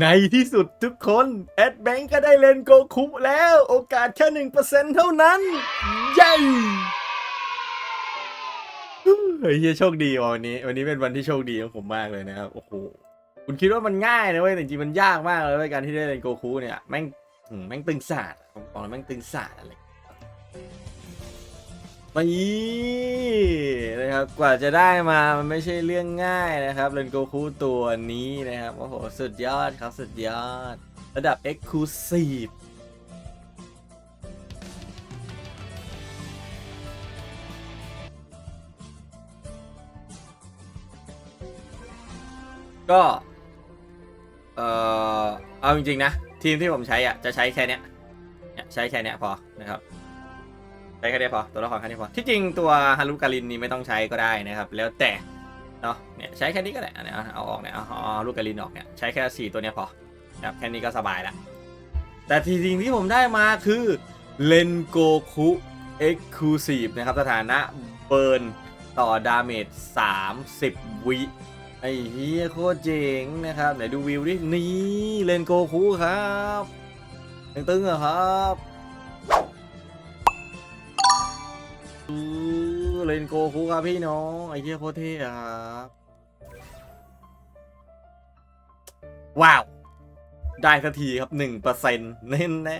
ในที่สุดทุกคน แอดแบงก์ก็ได้เลนโกคุแล้ว โอกาสแค่หนึ่งเปอร์เซ็นเท่านั้น เย้เฮ้ยเฮียโชคดีวันนี้ วันนี้เป็นวันที่โชคดีของผมมากเลยนะครับ โอ้โห คุณคิดว่ามันง่ายนะเว้ยแต่จริงมันยากมากเลยเว้ยการที่ได้เลนโกคุเนี่ย แม่งแม่งตึงศาสตร์ผมบอกเลยแม่งตึงศาสตร์อะไร นี่นะครับกว่าจะได้มามันไม่ใช่เรื่องง่ายนะครับเลนโกคุตัวนี้นะครับโอ้โหสุดยอดครับสุดยอด ระดับ Exclusive ก็ เออเอาจริงๆนะ ทีมที่ผมใช้อะ จะใช้แค่เนี้ยใช้แค่เนี้ยพอนะครับ ใช้แค่นี้พอตัวละครแค่นี้พอที่จริงตัวฮารุการินนี่ไม่ต้องใช้ก็ได้นะครับ แล้วแต่เนาะเนี่ยใช้แค่นี้ก็ได้เนี้ยเอาออกเนี่ยเอาฮารุการินออกเนี่ยใช้แค่สี่ตัวเนี้ยพอครับแค่นี้ก็สบายละแต่ที่จริงที่ผมได้มาคือเลนโกคุเอ็กซ์คลูซีฟนะครับสถานะเบิร์นต่อดาเมจ30 วิไอ้เฮียโคตรเจ๋งนะครับไหนดูวิวดินี่เลนโกคุครับตึงๆเหรอครับ เลนโกคุครับพี่น้องไอ้เฮียโคตรเท่อะครับว้าว ได้สักทีครับหนึ่งเปอร์เซ็นต์แน่แน่